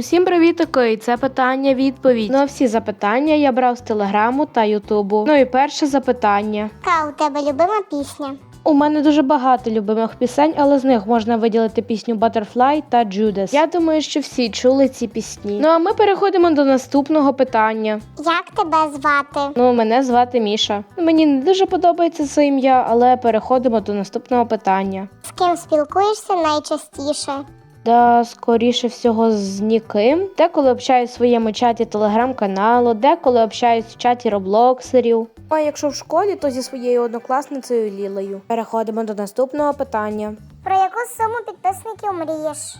Усім привітки! Це питання відповідь. Ну а всі запитання я брав з телеграму та ютубу. Ну і перше запитання. Яка у тебе любима пісня? У мене дуже багато любимих пісень, але з них можна виділити пісню Butterfly та Judas. Я думаю, що всі чули ці пісні. Ну а ми переходимо до наступного питання. Як тебе звати? Ну, мене звати Міша. Мені не дуже подобається це ім'я, але переходимо до наступного питання. З ким спілкуєшся найчастіше? Да, скоріше всього, з ніким. Деколи общаюсь в своєму чаті телеграм-каналу, деколи общаюсь в чаті роблоксерів. А якщо в школі, то зі своєю однокласницею Лілею. Переходимо до наступного питання. Про яку суму підписників мрієш?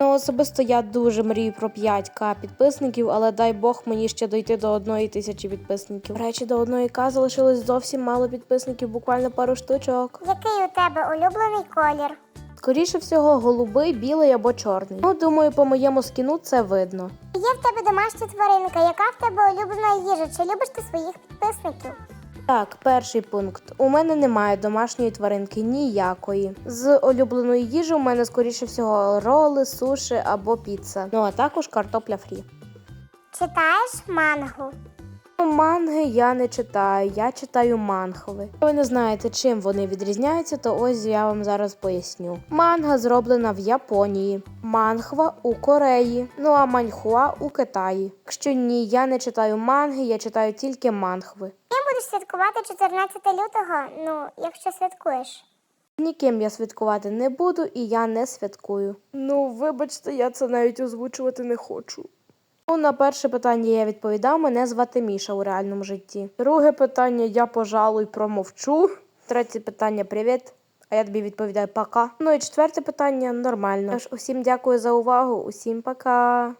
Ну, особисто я дуже мрію про 5к підписників, але дай Бог мені ще дойти до одної тисячі підписників. До речі, до одної к залишилось зовсім мало підписників, буквально пару штучок. Який у тебе улюблений колір? Скоріше всього, голубий, білий або чорний. Ну, думаю, по моєму скіну це видно. Є в тебе домашня тваринка, яка в тебе улюблена їжа? Чи любиш ти своїх підписників? Так, перший пункт. У мене немає домашньої тваринки ніякої. З улюбленої їжі у мене скоріше всього роли, суші або піца. Ну а також картопля фрі. Читаєш мангу? Ну, Манги я не читаю, я читаю манхви. Якщо ви не знаєте, чим вони відрізняються, то ось я вам зараз поясню. Манга зроблена в Японії, манхва у Кореї, ну а маньхуа у Китаї. Якщо ні, я не читаю манги, я читаю тільки манхви. Ким будеш святкувати 14 лютого? Ну, якщо святкуєш. Ніким я святкувати не буду і я не святкую. Ну, вибачте, я це навіть озвучувати не хочу. Ну, на перше питання я відповідав, мене звати Міша у реальному житті. Друге питання я, пожалуй, промовчу. Третє питання привіт. А я тобі відповідаю пока. Ну і четверте питання нормально. Тож усім дякую за увагу, усім пока.